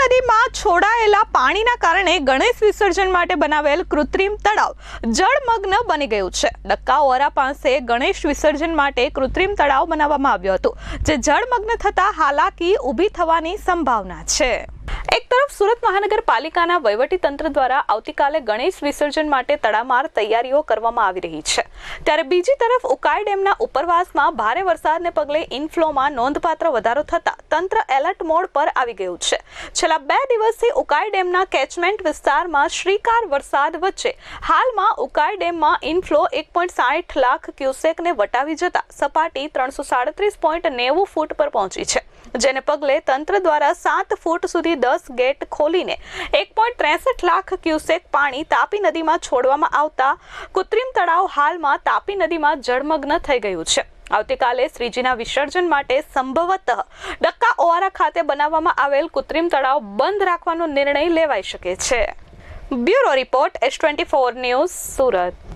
નદીમાં છોડાયેલા પાણીના કારણે ગણેશ વિસર્જન માટે બનાવેલ કૃત્રિમ તળાવ જળમગ્ન બની ગયું છે. ડક્કાઓરા પાસે ગણેશ વિસર્જન માટે કૃત્રિમ તળાવ બનાવવામાં આવ્યું હતું, જે જળમગ્ન થતા હાલાકી ઊભી થવાની સંભાવના છે. એક તરફ સુરત મહાનગરપાલિકાના તંત્ર દ્વારા આવતીકાલે ગણેશ વિસર્જન માટે તડામાર તૈયારીઓ કરવામાં આવી રહી છે. ત્યારે બીજી તરફ ઉકાઈ ડેમના ઉપરવાસમાં ભારે વરસાદને પગલે ઇનફ્લોમાં નોંધપાત્ર વધારો થતાં તંત્ર એલર્ટ મોડ પર આવી ગયું છે. છેલ્લા બે દિવસથી ઉકાઈ ડેમના કેચમેન્ટ વિસ્તારમાં શ્રીકાર વરસાદ વચ્ચે હાલમાં ઉકાઈ ડેમમાં ઇનફ્લો એક પોઈન્ટ સાઠ લાખ ક્યુસેકને વટાવી જતા સપાટી ત્રણસો સાડત્રીસ પોઈન્ટ નેવું ફૂટ પર પહોંચી છે. જેને પગલે તંત્ર દ્વારા સાત ફૂટ સુધી દસ ગેટ ખોલીને એક ત્રેસઠ લાખ ક્યુસેક પાણી તાપી નદીમાં છોડવામાં આવતા કૃત્રિમ તળાવ હાલમાં તાપી નદીમાં જળમગ્ન થઈ ગયું છે. આવતીકાલે શ્રીજીના વિસર્જન માટે સંભવતઃ ડક્કા ઓવારા ખાતે બનાવવામાં આવેલ કૃત્રિમ તળાવ બંધ રાખવાનો નિર્ણય લેવાઈ શકે છે. Bureau report S twenty four news Surat.